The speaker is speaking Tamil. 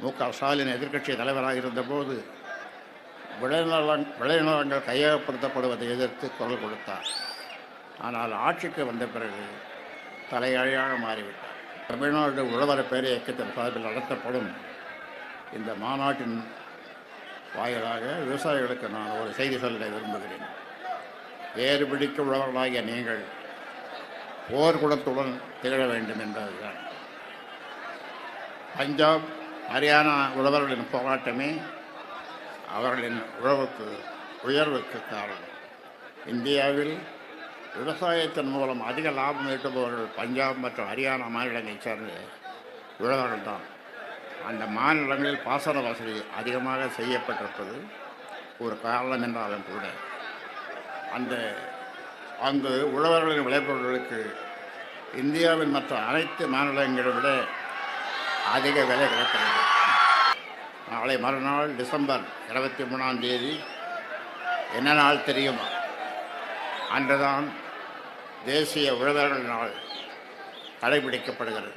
மு க ஸ்டாலின் எதிர்க்கட்சி தலைவராக இருந்தபோது விளைநிலம் விளைநிலங்கள் கையகப்படுத்தப்படுவதை எதிர்த்து குரல் கொடுத்தார். ஆனால் ஆட்சிக்கு வந்த பிறகு தலையாழியாக மாறிவிட்டார். தமிழ்நாடு உழவர பேர இயக்கத்தின் சார்பில் நடத்தப்படும் இந்த மாநாட்டின் வாயிலாக விவசாயிகளுக்கு நான் ஒரு செய்தி சொல்ல விரும்புகிறேன். வேறு பிடிக்க உழவர்களாகிய நீங்கள் போர் திகழ வேண்டும் என்பதுதான். பஞ்சாப் ஹரியானா உழவர்களின் போராட்டமே அவர்களின் உழவுக்கு உயர்வுக்கு காரணம். இந்தியாவில் விவசாயத்தின் மூலம் அதிக லாபம் ஈட்டுபவர்கள் பஞ்சாப் மற்றும் ஹரியானா மாநிலங்களைச் சேர்ந்த உழவர்கள் தான். அந்த மாநிலங்களில் பாசன வசதி அதிகமாக செய்யப்பட்டிருப்பது ஒரு காரணம் என்றாலும் கூட. அந்த அங்கு உழவர்களின் விளைபொருட்களுக்கு இந்தியாவின் மற்ற அனைத்து மாநிலங்களை விட அதிக விலை கிடைக்கிறது. நாளை மறுநாள் டிசம்பர் இருபத்தி மூணாம் தேதி என்ன நாள் தெரியுமா? அன்றுதான் தேசிய உழவர்கள் நாள் கடைபிடிக்கப்படுகிறது.